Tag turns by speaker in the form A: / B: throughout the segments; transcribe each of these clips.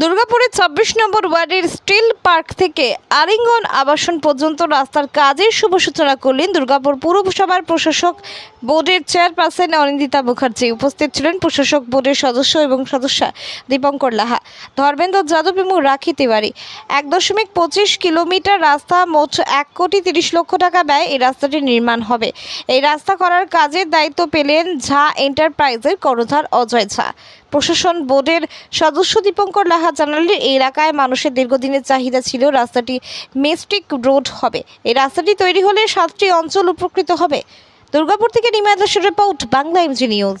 A: দুর্গাপুরের ছাব্বিশ নম্বর ওয়ার্ডের স্টিল পার্ক থেকে আরিঙ্গন আবাসন পর্যন্ত রাস্তার কাজের শুভ সূচনা করলেন দুর্গাপুর পুরসভার প্রশাসক বোর্ডের চেয়ারপারসন অনিন্দিতা মুখার্জি। উপস্থিত ছিলেন প্রশাসক বোর্ডের সদস্য এবং সদস্যা দীপঙ্কর লাহা। ধর্মেন্দ্র যাদব এবং রাখি তিওয়ারি। এক দশমিক পঁচিশ কিলোমিটার রাস্তা মোট এক কোটি তিরিশ লক্ষ টাকা ব্যয় এই রাস্তাটি নির্মাণ হবে। এই রাস্তা করার কাজের দায়িত্ব পেলেন ঝা এন্টারপ্রাইজের কর্ণধার অজয় ঝা। প্রশাসন বোর্ডের সদস্য দীপঙ্কর লাহা জানালেন এই এলাকায় মানুষের দীর্ঘদিনের চাহিদা ছিল রাস্তাটি মেস্টিক রোড হবে। এই রাস্তাটি তৈরি হলে সাতটি অঞ্চল উপকৃত হবে। দুর্গাপুর থেকে নিমা দাসের রিপোর্ট, বাংলা এমজি নিউজ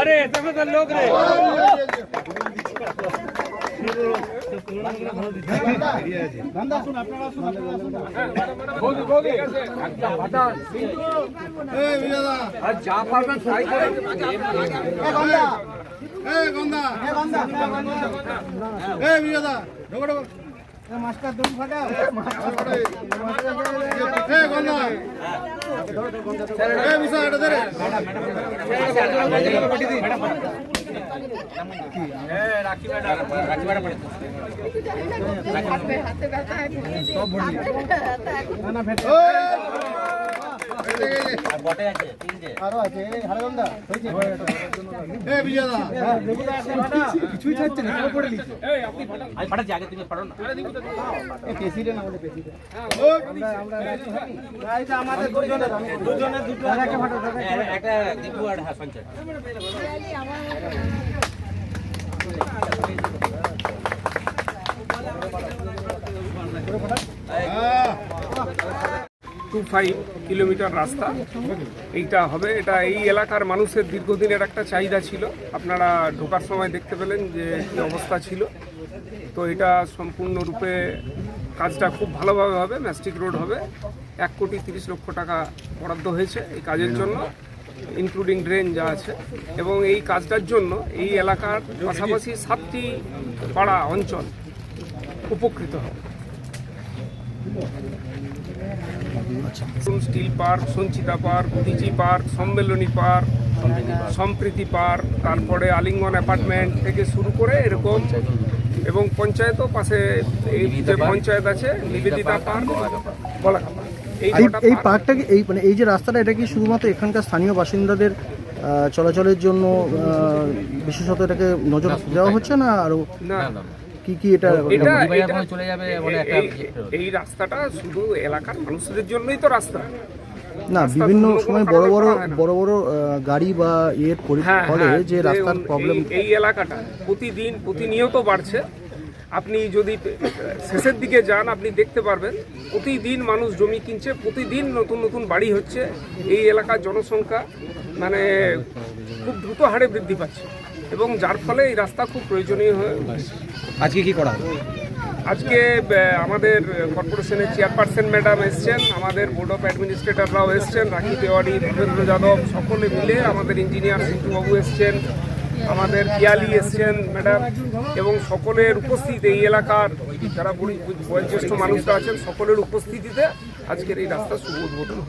B: अरे तव्हां त लोग रे যা পারবেন তাই করে
C: মাস্টার দড়ি ফাটাও হ্যাঁ। কিছুই থাকছে না সব পড়ে লিখছে এই প্রেসিডেন্ট আমাদের প্রেসিডেন্ট আমরা আমরা না, এটা আমাদের দুজনের দুজনের দুটো দাদাকে ফাটাও দাদাকে
D: টু ফাইভ কিলোমিটার রাস্তা। এইটা হবে, এটা এই এলাকার মানুষের দীর্ঘদিনের একটা চাহিদা ছিল। আপনারা ঢোকার সময় দেখতে পেলেন যে কী অবস্থা ছিল। তো এটা সম্পূর্ণরূপে কাজটা খুব ভালোভাবে হবে, ম্যাস্টিক রোড হবে। এক কোটি তিরিশ লক্ষ টাকা বরাদ্দ হয়েছে এই কাজের জন্য। ইনক্লুডিং ড্রেন যা আছে। এবং এই কাজটার জন্য এই এলাকার পাশাপাশি সাতটি পাড়া অঞ্চল উপকৃত হবে। Steel park, Sanchita park DG park, Sammilani park, Sampriti park, তারপরে আলিঙ্গন অ্যাপার্টমেন্ট থেকে শুরু করে এরকম এবং পঞ্চায়েতও পাশে এই যে পঞ্চায়েত আছে, নিবেদিতা পার্ক পার্ক এই
E: পার্কটা কি এই মানে এই যে রাস্তাটা এটা কি শুধুমাত্র এখানকার স্থানীয় বাসিন্দাদের চলাচলের জন্য বিশেষত এটাকে নজর দেওয়া হচ্ছে না
D: আরও?
E: কি কি এটা
D: এই- রাস্তাটা শুধু এলাকার মানুষদের জন্যই তো রাস্তা।
E: না বিভিন্ন সময় বড় বড়। বড় বড় গাড়ি বা এর পরি-
D: হ্যাঁ
E: ফলে
D: হ্যাঁ,
E: যে রাস্তার প্রবলেম
D: এই এলাকাটা প্রতিদিন প্রতিনিয়ত বাড়ছে। আপনি যদি শেষের দিকে যান আপনি দেখতে পারবেন প্রতিদিন মানুষ জমি কিনছে প্রতিদিন নতুন নতুন বাড়ি হচ্ছে এই এলাকার জনসংখ্যা মানে খুব দ্রুত হারে বৃদ্ধি পাচ্ছে এবং যার ফলে এই রাস্তা খুব প্রয়োজনীয় হয়ে।
B: আজকে কি করা
D: আজকে আমাদের কর্পোরেশনের চেয়ারপারসন ম্যাডাম এসছেন আমাদের বোর্ড অফ অ্যাডমিনিস্ট্রেটররাও এসছেন রাখি তেওয়ারি ভূপেন্দ্র যাদব সকলে মিলে আমাদের ইঞ্জিনিয়ার সিদ্ধুবাবু এসছেন আমাদের পিয়ালি এসছেন, ম্যাডাম, এবং সকলের উপস্থিতি, এই এলাকার যারা বয়োজ্যেষ্ঠ মানুষরা আছেন, সকলের উপস্থিতিতে আজকের এই রাস্তা শুভ উদ্বোধন।